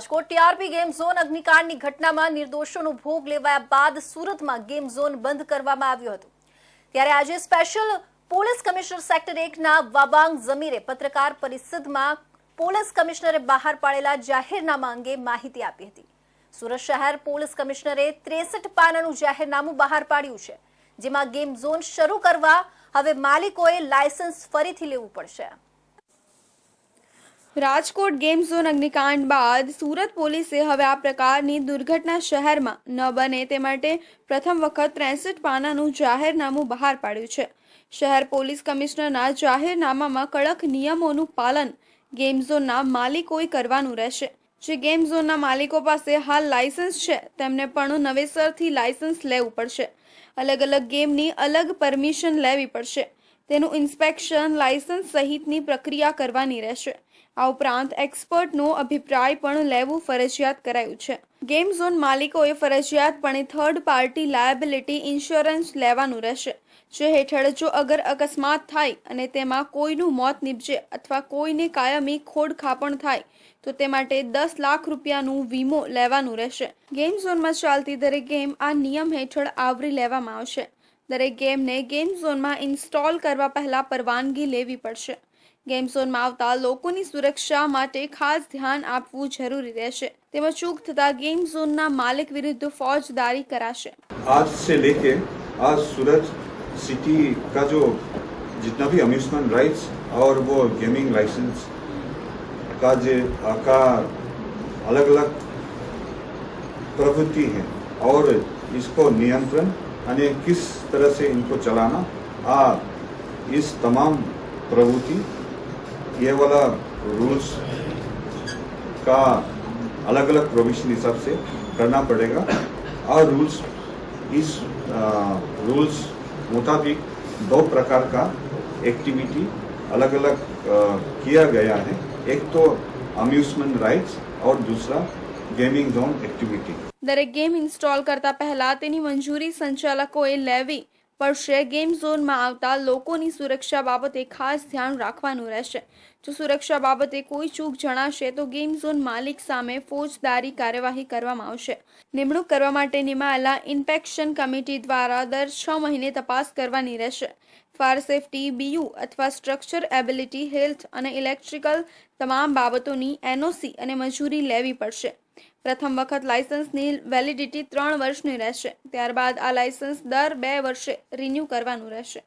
Rajkot TRP game zone અગ્નિકાંડની ઘટનામાં નિર્દોષોનો ભોગ લેવાયા બાદ સુરતમાં ગેમ ઝોન બંધ કરવામાં આવ્યો હતો. ત્યારે આજે સ્પેશિયલ પોલીસ કમિશનર સેક્ટર એકના વાબાંગ જમીરે પત્રકાર પરિષદમાં પોલીસ કમિશનરે બહાર પાડેલા જાહેરનામા અંગે માહિતી આપી હતી. સુરત શહેર પોલીસ કમિશનરે ત્રેસઠ પાનાનું જાહેરનામું બહાર પાડ્યું છે, જેમાં ગેમ ઝોન શરૂ કરવા હવે માલિકોએ લાયસન્સ ફરીથી લેવું પડશે. રાજકોટ ગેમ ઝોન અગ્નિકાંડ બાદ સુરત પોલીસે હવે આ પ્રકારની દુર્ઘટના શહેરમાં ન બને તે માટે પ્રથમ વખત ત્રેસઠ પાનાનું જાહેરનામું બહાર પાડ્યું છે. શહેર પોલીસ કમિશનરના જાહેરનામામાં કડક નિયમોનું પાલન ગેમ ઝોનના માલિકોએ કરવાનું રહેશે. જે ગેમ ઝોનના માલિકો પાસે હાલ લાયસન્સ છે, તેમને પણ નવેસરથી લાયસન્સ લેવું પડશે. અલગ અલગ ગેમની અલગ પરમિશન લેવી પડશે. તેનું ઇન્સ્પેક્શન લાયસન્સ સહિતની પ્રક્રિયા કરવાની રહેશે. આ ઉપરાંત એક્સપર્ટનો અભિપ્રાય પણ લેવું ફરજિયાત કરાયું છે. ગેમ ઝોન માલિકોએ ફરજિયાતપણે થર્ડ પાર્ટી લાયબિલિટી ઇન્સ્યોરન્સ લેવાનું રહેશે, જે હેઠળ જો અગર અકસ્માત થાય અને તેમાં કોઈનું મોત નીપજે અથવા કોઈને કાયમી ખોડખાપણ થાય, તો તે માટે દસ લાખ રૂપિયાનું વીમો લેવાનું રહેશે. ગેમ ઝોનમાં ચાલતી દરેક ગેમ આ નિયમ હેઠળ આવરી લેવામાં આવશે. દરેક ગેમને ગેમ ઝોનમાં ઇન્સ્ટોલ કરવા પહેલા પરવાનગી લેવી પડશે ગેમ ઝોનમાં આવતા લોકોની સુરક્ષા માટે ખાસ ધ્યાન આપવું જરૂરી રહેશે તેમાં ચૂક થતા ગેમ ઝોનના માલિક વિરુદ્ધ ફોજદારી કરાશે आज से लेके आज सूरत सिटी का जो जितना भी अम्यूजमेंट राइट्स और वो गेमिंग लाइसेंस का जो का अलग अलग प्रवृत्ति है और इसको नियंत्रण અને किस तरह से इनको चलाना? आ इस तमाम प्रवृत्ति, ये वाला रूल्स का अलग अलग प्रोविज़न हिसाब से करना पड़ेगा। और रूल्स इस रूल्स मुताबिक दो प्रकार का एक्टिविटी अलग अलग किया गया है। एक तो अम्यूजमेंट राइट्स और दूसरा ગેમિંગ ઝોન એક્ટિવિટી. દરેક ગેમ ઇન્સ્ટોલ કરતા પહેલા તેની મંજૂરી સંચાલકોએ લેવી. પડશે ગેમ ઝોનમાં આવતા લોકોની સુરક્ષા બાબતે ખાસ ધ્યાન રાખવાનું રહેશે. જો સુરક્ષા બાબતે કોઈ ચૂક જણાશે, તો ગેમ ઝોન માલિક સામે ફોજદારી કાર્યવાહી કરવામાં આવશે. નિમણૂક કરવા માટે નિમાયેલા ઇન્સ્પેક્શન કમિટી દ્વારા દર છ મહિને તપાસ કરવાની રહેશે. ફાયર સેફટી, બીયુ અથવા સ્ટ્રક્ચર એબિલિટી, હેલ્થ અને ઇલેક્ટ્રિકલ તમામ બાબતોની એનઓસી અને મંજૂરી લેવી પડશે. પ્રથમ વખત લાયસન્સની વેલિડિટી ત્રણ વર્ષની રહેશે. ત્યારબાદ આ લાયસન્સ દર બે વર્ષે રિન્યૂ કરવાનું રહેશે.